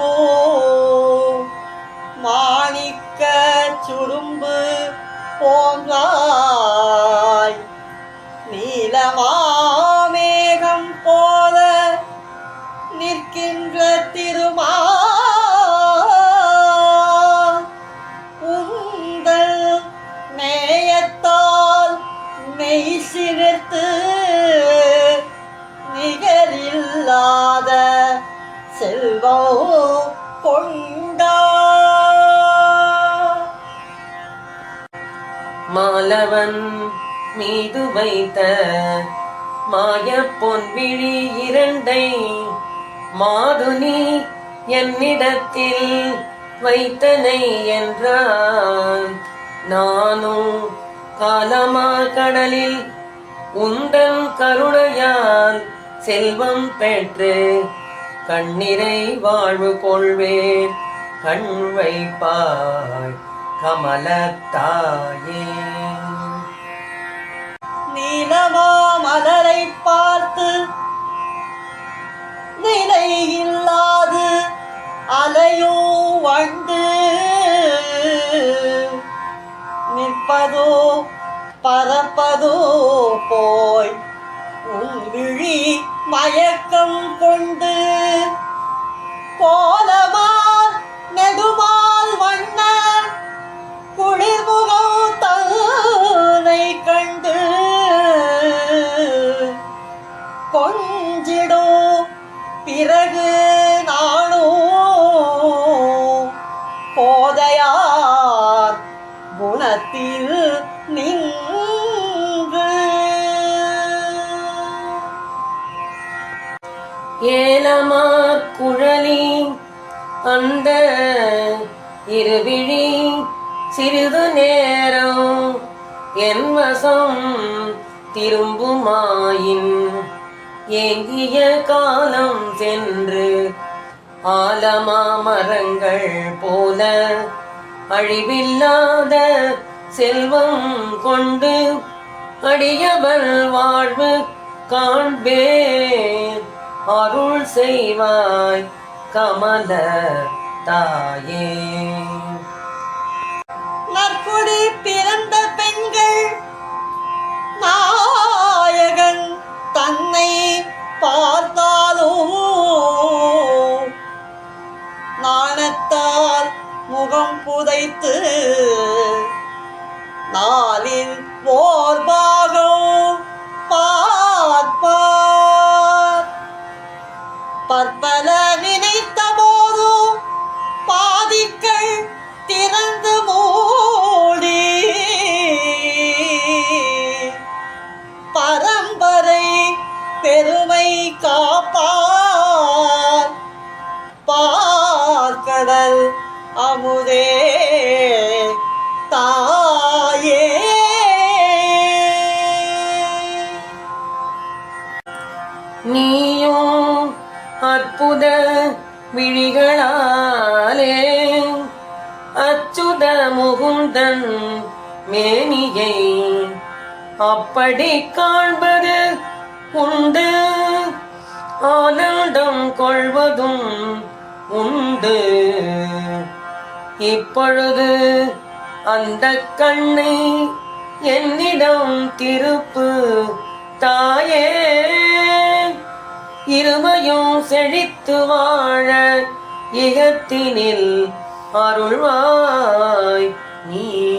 போ மாணிக்க சுரும்பு போன்றாய். நீலமாமேகம் போல நிற்கின்ற திருமா உங்கள் மேயத்தால் மெய் சிரித்து நிகரில்லாத செல்வோ கொண்டா. மாலவன் மீது வைத்த மாய பொன்விழி இரண்டை மாதுனி என்னிடத்தில் வைத்தனை என்றான். நானும் காலமா கடலில் உந்தன் கருணையால் செல்வம் பெற்று கண்ணிரை வாழ்வு கொள்வேர் கண் வைப்பாய் கமலத்தாயே. நீலமா மலரை பார்த்து நிலை இல்லாது அலையோ வண்டு. நிற்பதோ பறப்பதோ போய் உன் விழி மயக்கம் கொண்டு. கோலமார் நெடுமால் வண்ண குளிர்முகம் தன்னை கண்டு கொஞ்சிடும் பிறகு நான் ஏலமார் குழலி அந்த இருவிழி சிறிது நேரம் என் வசம் திரும்புமாயின் ஏங்கிய காலம் சென்று ஆலமா மரங்கள் போல அழிவில்லாத செல்வம் கொண்டு அடியவள் வாழ்வு காண்பேன். அருள் செய்வாய் கமல தாயே. நற்குடி பிறந்த பெண்கள் நாயகன் தன்னை பார்த்தாலும் நாணத்தால் முகம் புதைத்து நாளின் ஓர் பாகம் பெருமை காப்பார். பார்க்கடல் அமுதே தாயே. நீயோ அற்புத விழிகளாலே அச்சுத முகுந்தன் மேனியை அப்படி காண்பது உண்டு. ஆனந்தம் கொள்வதும் உண்டு. இப்பொழுது அந்த கண்ணை என்னிடம் திருப்பு தாயே. இருமையும் செழித்து வாழ இகத்தினில் அருள்வாய் நீ.